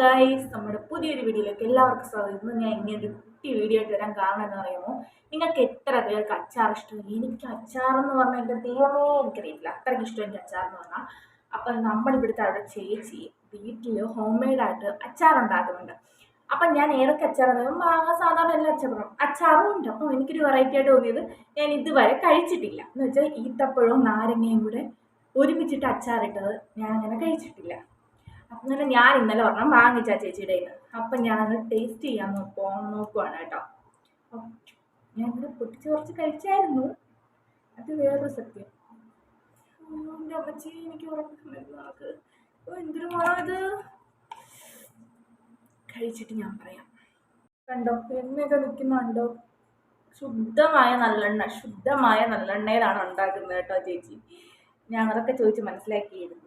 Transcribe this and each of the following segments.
Guys നമ്മുടെ പുതിയൊരു വീഡിയോയിലേക്ക് എല്ലാവർക്കും സ്വാഗതം. ഇന്ന് ഞാൻ ഇങ്ങനെ ഒരു കുട്ടി വീഡിയോ ആയിട്ട് വരാൻ കാരണം എന്ന് പറയുമോ നിങ്ങൾക്ക് എത്ര പേർക്ക് അച്ചാർ ഇഷ്ടം? എനിക്ക് അച്ചാർ എന്ന് പറഞ്ഞാൽ എന്റെ ദൈവമേ എനിക്കറിയില്ല. അത്രയ്ക്ക് ഇഷ്ടം എനിക്ക് അച്ചാർ എന്ന് പറഞ്ഞാൽ. അപ്പം നമ്മളിവിടുത്തെ അവിടെ ചേച്ചി വീട്ടിൽ ഹോം മെയ്ഡായിട്ട് അച്ചാർ ഉണ്ടാക്കുന്നുണ്ട്. അപ്പം ഞാൻ ഏതൊക്കെ അച്ചാർ മാങ്ങ സാധാരണ എല്ലാ അച്ചാറും. അച്ചാറും ഉണ്ട്. അപ്പം എനിക്കൊരു വെറൈറ്റി ആയിട്ട് തോന്നിയത് ഞാൻ ഇതുവരെ കഴിച്ചിട്ടില്ല. എന്ന് വെച്ചാൽ ഈത്തപ്പഴവും നാരങ്ങയും കൂടെ ഒരുമിച്ചിട്ട് അച്ചാറിട്ടത് ഞാൻ അങ്ങനെ കഴിച്ചിട്ടില്ല. അങ്ങനെ ഞാൻ ഇന്നലെ ഒരെണ്ണം വാങ്ങിച്ച ചേച്ചിയുടെ നിന്ന് അപ്പം ടേസ്റ്റ് ചെയ്യാൻ പോകാൻ നോക്കുവാണ് കേട്ടോ. ഞാൻ ഇവിടെ പൊട്ടിച്ച് കുറച്ച് കഴിച്ചായിരുന്നു. അത് വേറൊരു സത്യം. എന്റെ അമ്മച്ചി എനിക്ക് നമുക്ക് എന്തൊരു ഇത്? കഴിച്ചിട്ട് ഞാൻ പറയാം. കണ്ടോ? എണ്ണയൊക്കെ നിൽക്കുന്നുണ്ടോ ശുദ്ധമായ നല്ലെണ്ണ ശുദ്ധമായ നല്ലെണ്ണയിലാണ് ഉണ്ടാക്കുന്നത് കേട്ടോ ചേച്ചി. ഞാൻ അതൊക്കെ ചോദിച്ച് മനസ്സിലാക്കിയിരുന്നു.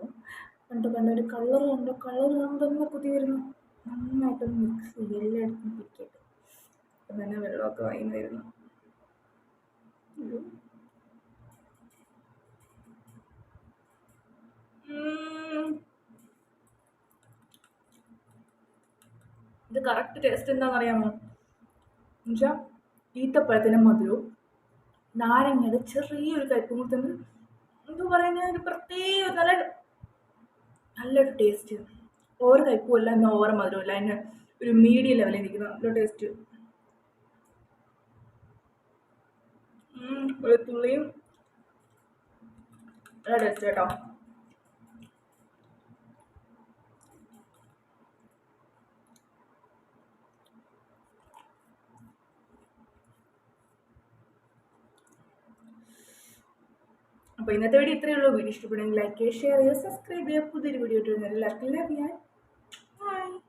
കണ്ടു കണ്ടു ഒരു കളർ കണ്ടു കളർ കണ്ടെന്ന് കുതി വരുന്നു. നന്നായിട്ട് മിക്സ് ചെയ്യും എല്ലായിടത്തും പിടിക്കട്ടെ അപ്പം തന്നെ വെള്ളമൊക്കെ വാങ്ങി വരുന്നു ഇത് കറക്റ്റ് ടേസ്റ്റ് എന്താണെന്ന് അറിയാമോ എന്നുവെച്ചാൽ ഈത്തപ്പഴത്തിന്റെ മധുരവും നാരങ്ങയുടെ ചെറിയൊരു കയ്പും കൂടി തന്നെ. എന്താ പറയുന്നത് ഒരു പ്രത്യേക നല്ല നല്ലൊരു ടേസ്റ്റ് ഓവർ കയ്പുമല്ല എന്നാൽ ഓവർ മധുരമില്ല അതിന് ഒരു മീഡിയം ലെവലിൽ നിൽക്കുന്ന നല്ല ടേസ്റ്റ് വെളുത്തുള്ളിയും നല്ല ടേസ്റ്റ് കേട്ടോ. അപ്പോൾ ഇന്നത്തെ വീഡിയോ ഇത്രയേ ഉള്ളൂ. വീഡിയോ ഇഷ്ടപ്പെടുമെങ്കിൽ ലൈക്ക് ചെയ്യുക ഷെയർ ചെയ്യുക. സബ്സ്ക്രൈബ് ചെയ്യുക പുതിയൊരു വീഡിയോ ഇട്ട് എല്ലാവർക്കും ലഭ്യമായി ബൈ